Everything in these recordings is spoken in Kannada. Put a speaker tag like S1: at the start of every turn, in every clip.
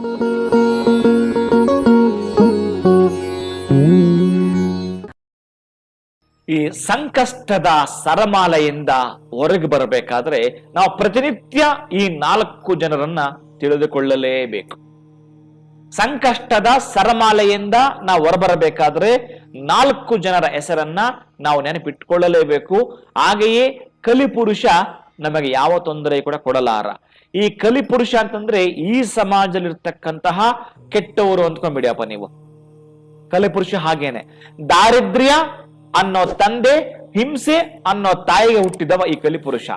S1: ಈ ಸಂಕಷ್ಟದ ಸರಮಾಲೆಯಿಂದ ಹೊರಗೆ ಬರಬೇಕಾದ್ರೆ ನಾವು ಪ್ರತಿನಿತ್ಯ ಈ ನಾಲ್ಕು ಜನರನ್ನ ತಿಳಿದುಕೊಳ್ಳಲೇಬೇಕು. ಸಂಕಷ್ಟದ ಸರಮಾಲೆಯಿಂದ ನಾವು ಹೊರಬರಬೇಕಾದ್ರೆ ನಾಲ್ಕು ಜನರ ಹೆಸರನ್ನ ನಾವು ನೆನಪಿಟ್ಟುಕೊಳ್ಳಲೇಬೇಕು ಹಾಗೆಯೇ ಕಲಿಪುರುಷ ನಮಗೆ ಯಾವ ತೊಂದರೆ ಕೂಡ ಕೊಡಲಾರ. ಈ ಕಲಿಪುರುಷ ಅಂತಂದ್ರೆ ಈ ಸಮಾಜದಲ್ಲಿರ್ತಕ್ಕಂತಹ ಕೆಟ್ಟವರು ಅಂದ್ಕೊಂಡ್ಬಿಡಿಯಪ್ಪ ನೀವು. ಕಲಿಪುರುಷ ಹಾಗೇನೆ. ದಾರಿದ್ರ್ಯ ಅನ್ನೋ ತಂದೆ, ಹಿಂಸೆ ಅನ್ನೋ ತಾಯಿಗೆ ಹುಟ್ಟಿದವ ಈ ಕಲಿಪುರುಷ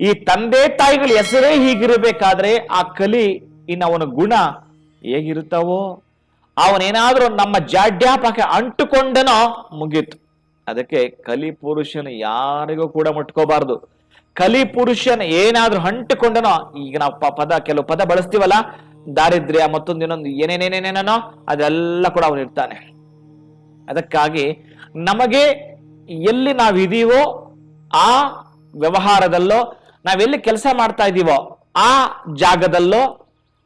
S1: ಈ ತಂದೆ ತಾಯಿಗಳ ಹೆಸರೇ ಹೀಗಿರಬೇಕಾದ್ರೆ ಆ ಕಲಿ ಇನ್ನು ಅವನ ಗುಣ ಹೇಗಿರುತ್ತವೋ, ಅವನೇನಾದ್ರೂ ನಮ್ಮ ಜಾಡ್ಯಾಪಕ್ಕೆ ಅಂಟುಕೊಂಡನೋ ಮುಗೀತು. ಅದಕ್ಕೆ ಕಲಿಪುರುಷನ ಯಾರಿಗೂ ಕೂಡ ಮುಟ್ಕೋಬಾರ್ದು. ಕಲಿಪುರುಷನ ಏನಾದ್ರೂ ಅಂಟಿಕೊಂಡನೋ ಈಗ ನಾವು ಪದ, ಕೆಲವು ಪದ ಬಳಸ್ತೀವಲ್ಲ, ದಾರಿದ್ರ್ಯ ಮತ್ತೊಂದು ಇನ್ನೊಂದು ಏನೇನೇನೇನೇನೋ, ಅದೆಲ್ಲ ಕೂಡ ಅವನು ಇರ್ತಾನೆ. ಅದಕ್ಕಾಗಿ ನಮಗೆ ಎಲ್ಲಿ ನಾವಿದೀವೋ ಆ ವ್ಯವಹಾರದಲ್ಲೋ ನಾವೆಲ್ಲಿ ಕೆಲಸ ಮಾಡ್ತಾ ಇದ್ದೀವೋ ಆ ಜಾಗದಲ್ಲೋ,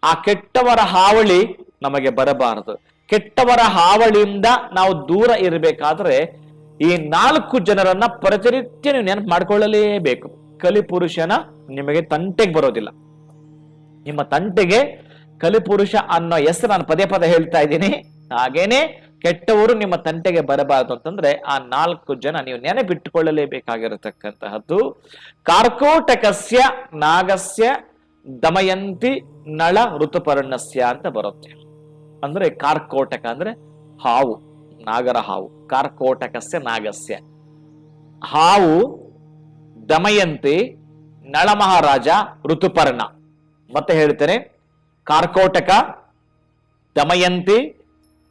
S1: ಆ ಕೆಟ್ಟವರ ಹಾವಳಿ ನಮಗೆ ಬರಬಾರದು. ಕೆಟ್ಟವರ ಹಾವಳಿಯಿಂದ ನಾವು ದೂರ ಇರಬೇಕಾದ್ರೆ, ಈ ನಾಲ್ಕು ಜನರನ್ನ ಪ್ರತಿನಿತ್ಯ ನೀವು ನೆನಪು ಮಾಡ್ಕೊಳ್ಳಲೇಬೇಕು. ಕಲಿಪುರುಷನ ನಿಮಗೆ ತಂಟೆಗೆ ಬರೋದಿಲ್ಲ. ನಿಮ್ಮ ತಂಟೆಗೆ ಕಲಿಪುರುಷ ಅನ್ನೋ ಹೆಸರು ನಾನು ಪದೇ ಪದೇ ಹೇಳ್ತಾ ಇದ್ದೀನಿ. ಹಾಗೇನೆ ಕೆಟ್ಟವರು ನಿಮ್ಮ ತಂಟೆಗೆ ಬರಬಾರದು ಅಂತಂದ್ರೆ ಆ ನಾಲ್ಕು ಜನ ನೀವು ನೆನಪಿಟ್ಟುಕೊಳ್ಳಲೇಬೇಕಾಗಿರತಕ್ಕಂತಹದ್ದು ಕಾರ್ಕೋಟಕಸ್ಯ ನಾಗಸ್ಯ ದಮಯಂತಿ ನಳ ಋತುಪರ್ಣಸ್ಯ ಅಂತ ಬರುತ್ತೆ. ಅಂದ್ರೆ ಕಾರ್ಕೋಟಕ ಅಂದ್ರೆ ಹಾವು, ನಾಗರ ಹಾವು. ಕಾರ್ಕೋಟಕಸ್ಯ ನಾಗಸ್ಯ. ಹಾವು ದಮಯಂತಿ, ನಳಮಹಾರಾಜ, ಋತುಪರ್ಣ. ಮತ್ತೆ ಹೇಳ್ತೇನೆ, ಕಾರ್ಕೋಟಕ, ದಮಯಂತಿ,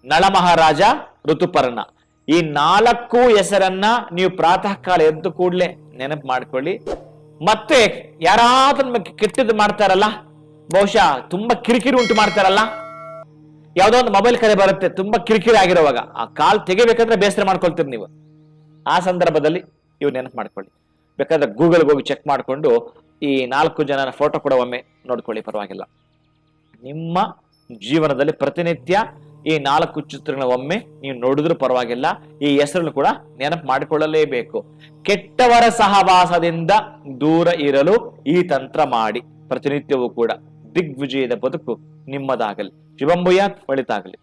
S1: ನಳಮಹಾರಾಜ, ಋತುಪರ್ಣ. ಈ ನಾಲ್ಕು ಹೆಸರನ್ನ ನೀವು ಪ್ರಾತಃ ಕಾಲ ಎದ್ದು ಕೂಡಲೇ ನೆನಪು ಮಾಡ್ಕೊಳ್ಳಿ. ಮತ್ತೆ ಯಾರಾದ್ರೂ ನಿಮಗೆ ಕೆಟ್ಟದ್ದು ಮಾಡ್ತಾರಲ್ಲ, ಬಹುಶಃ ತುಂಬಾ ಕಿರಿಕಿರಿ ಉಂಟು ಮಾಡ್ತಾರಲ್ಲ, ಯಾವುದೋ ಒಂದು ಮೊಬೈಲ್ ಕರೆ ಬರುತ್ತೆ, ತುಂಬಾ ಕಿರಿಕಿರಿ ಆಗಿರುವಾಗ, ಆ ಕಾಲ್ ತೆಗಿಬೇಕಂದ್ರೆ ಬೇಸರ ಮಾಡ್ಕೊಳ್ತೀರಿ ನೀವು. ಆ ಸಂದರ್ಭದಲ್ಲಿ ಇವು ನೆನಪು ಮಾಡ್ಕೊಳ್ಳಿ. ಬೇಕಾದ್ರೆ ಗೂಗಲ್ಗೆ ಹೋಗಿ ಚೆಕ್ ಮಾಡಿಕೊಂಡು ಈ ನಾಲ್ಕು ಜನನ ಫೋಟೋ ಕೂಡ ಒಮ್ಮೆ ನೋಡ್ಕೊಳ್ಳಿ, ಪರವಾಗಿಲ್ಲ. ನಿಮ್ಮ ಜೀವನದಲ್ಲಿ ಪ್ರತಿನಿತ್ಯ ಈ ನಾಲ್ಕು ಚಿತ್ರಗಳ ಒಮ್ಮೆ ನೀವು ನೋಡಿದ್ರೂ ಪರವಾಗಿಲ್ಲ, ಈ ಹೆಸರನ್ನು ಕೂಡ ನೆನಪು ಮಾಡಿಕೊಳ್ಳಲೇಬೇಕು. ಕೆಟ್ಟವರ ಸಹವಾಸದಿಂದ ದೂರ ಇರಲು ಈ ತಂತ್ರ ಮಾಡಿ, ಪ್ರತಿನಿತ್ಯವೂ ಕೂಡ ದಿಗ್ವಿಜಯದ ಬದುಕು ನಿಮ್ಮದಾಗಲಿ. ಶಿವಂಬುಯ ಒಳಿತಾಗಲಿ